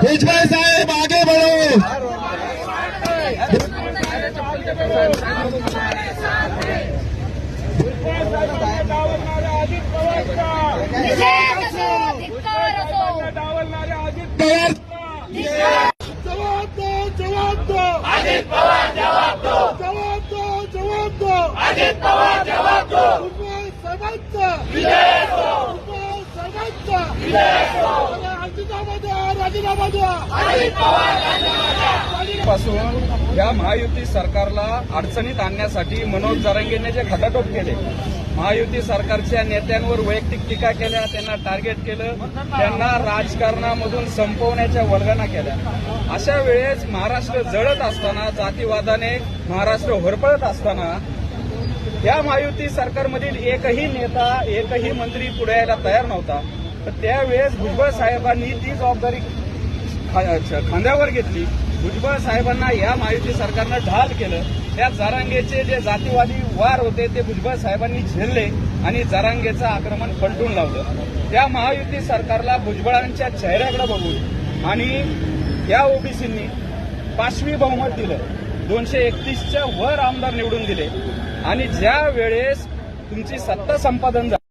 भुजबळ साहेब आगे बढ़ो। जवाब दो जवाब दो। अजित पवार जवाब दो। जवाब दो जवाब दो। अजित पवार। पासून या महायुती सरकारला अडचणीत आणण्यासाठी मनोज जरांगेंनी जे खटाटोप केले महायुती सरकारच्या नेत्यांवर वैयक्तिक टीका केल्या त्यांना टार्गेट केलं त्यांना राजकारणामधून संपवण्याच्या वल्गना केल्या. अशा वेळेस महाराष्ट्र जळत असताना जातीवादाने महाराष्ट्र होरपळत असताना या महायुती सरकारमधील एकही नेता एकही मंत्री पुढे यायला तयार नव्हता. तर त्यावेळेस भुजबळ साहेबांनी ती जबाबदारी खांद्यावर घेतली. भुजबळ साहेबांना या महायुती सरकारनं ढाल केलं. त्या जरांगेचे जे जातीवादी वार होते ते भुजबळ साहेबांनी झेलले आणि जरांगेचं आक्रमण पलटून लावलं. त्या महायुती सरकारला भुजबळांच्या चेहऱ्याकडे बघून आणि या ओबीसींनी पाचवी बहुमत दिलं. दोनशे एकतीसच्या वर आमदार निवडून दिले. आणि ज्या वेळेस तुमची सत्ता संपादन झाली